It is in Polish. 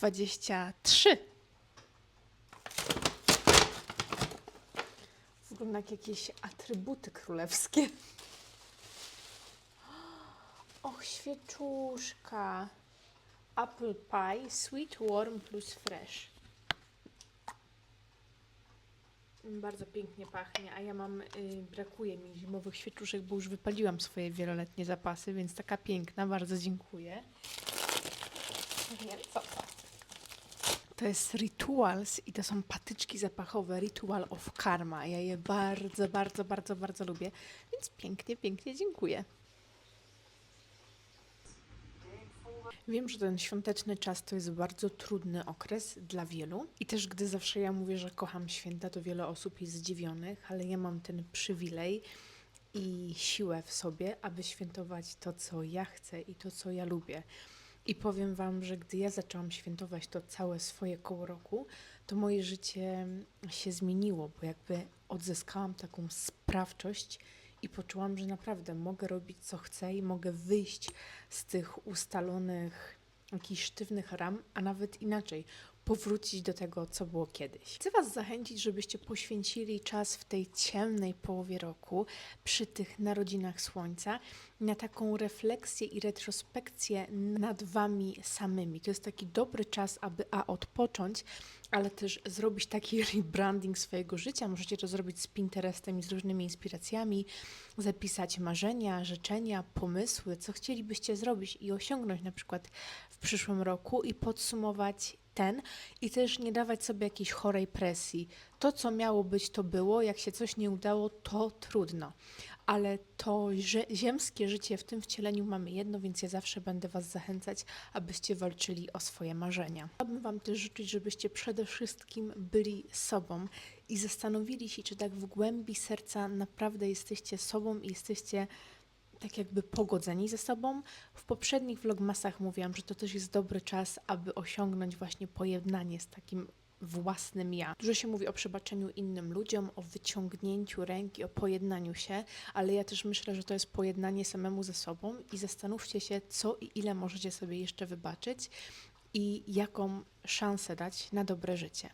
23. Wygląda jak jakieś atrybuty królewskie. Och, świeczuszka. Apple pie, sweet, warm plus fresh. Bardzo pięknie pachnie, a ja mam, y, brakuje mi zimowych świeczuszek, bo już wypaliłam swoje wieloletnie zapasy, więc taka piękna, bardzo dziękuję. Nie co to? To jest Rituals i to są patyczki zapachowe Ritual of Karma. Ja je bardzo, bardzo, bardzo, bardzo lubię, więc pięknie, pięknie dziękuję. Wiem, że ten świąteczny czas to jest bardzo trudny okres dla wielu i też gdy zawsze ja mówię, że kocham święta, to wiele osób jest zdziwionych, ale ja mam ten przywilej i siłę w sobie, aby świętować to, co ja chcę i to, co ja lubię. I powiem Wam, że gdy ja zaczęłam świętować to całe swoje koło roku, to moje życie się zmieniło, bo jakby odzyskałam taką sprawczość i poczułam, że naprawdę mogę robić co chcę i mogę wyjść z tych ustalonych, jakichś sztywnych ram, a nawet inaczej, powrócić do tego, co było kiedyś. Chcę Was zachęcić, żebyście poświęcili czas w tej ciemnej połowie roku, przy tych narodzinach słońca, na taką refleksję i retrospekcję nad Wami samymi. To jest taki dobry czas, aby a odpocząć, ale też zrobić taki rebranding swojego życia. Możecie to zrobić z Pinterestem i z różnymi inspiracjami, zapisać marzenia, życzenia, pomysły, co chcielibyście zrobić i osiągnąć na przykład w przyszłym roku i podsumować ten i też nie dawać sobie jakiejś chorej presji. To, co miało być, to było, jak się coś nie udało, to trudno. Ale to zie- ziemskie życie w tym wcieleniu mamy jedno, więc ja zawsze będę Was zachęcać, abyście walczyli o swoje marzenia. Chciałabym Wam też życzyć, żebyście przede wszystkim byli sobą i zastanowili się, czy tak w głębi serca naprawdę jesteście sobą i jesteście tak jakby pogodzeni ze sobą. W poprzednich vlogmasach mówiłam, że to też jest dobry czas, aby osiągnąć właśnie pojednanie z takim własnym ja. Dużo się mówi o przebaczeniu innym ludziom, o wyciągnięciu ręki, o pojednaniu się, ale ja też myślę, że to jest pojednanie samemu ze sobą i zastanówcie się, co i ile możecie sobie jeszcze wybaczyć i jaką szansę dać na dobre życie.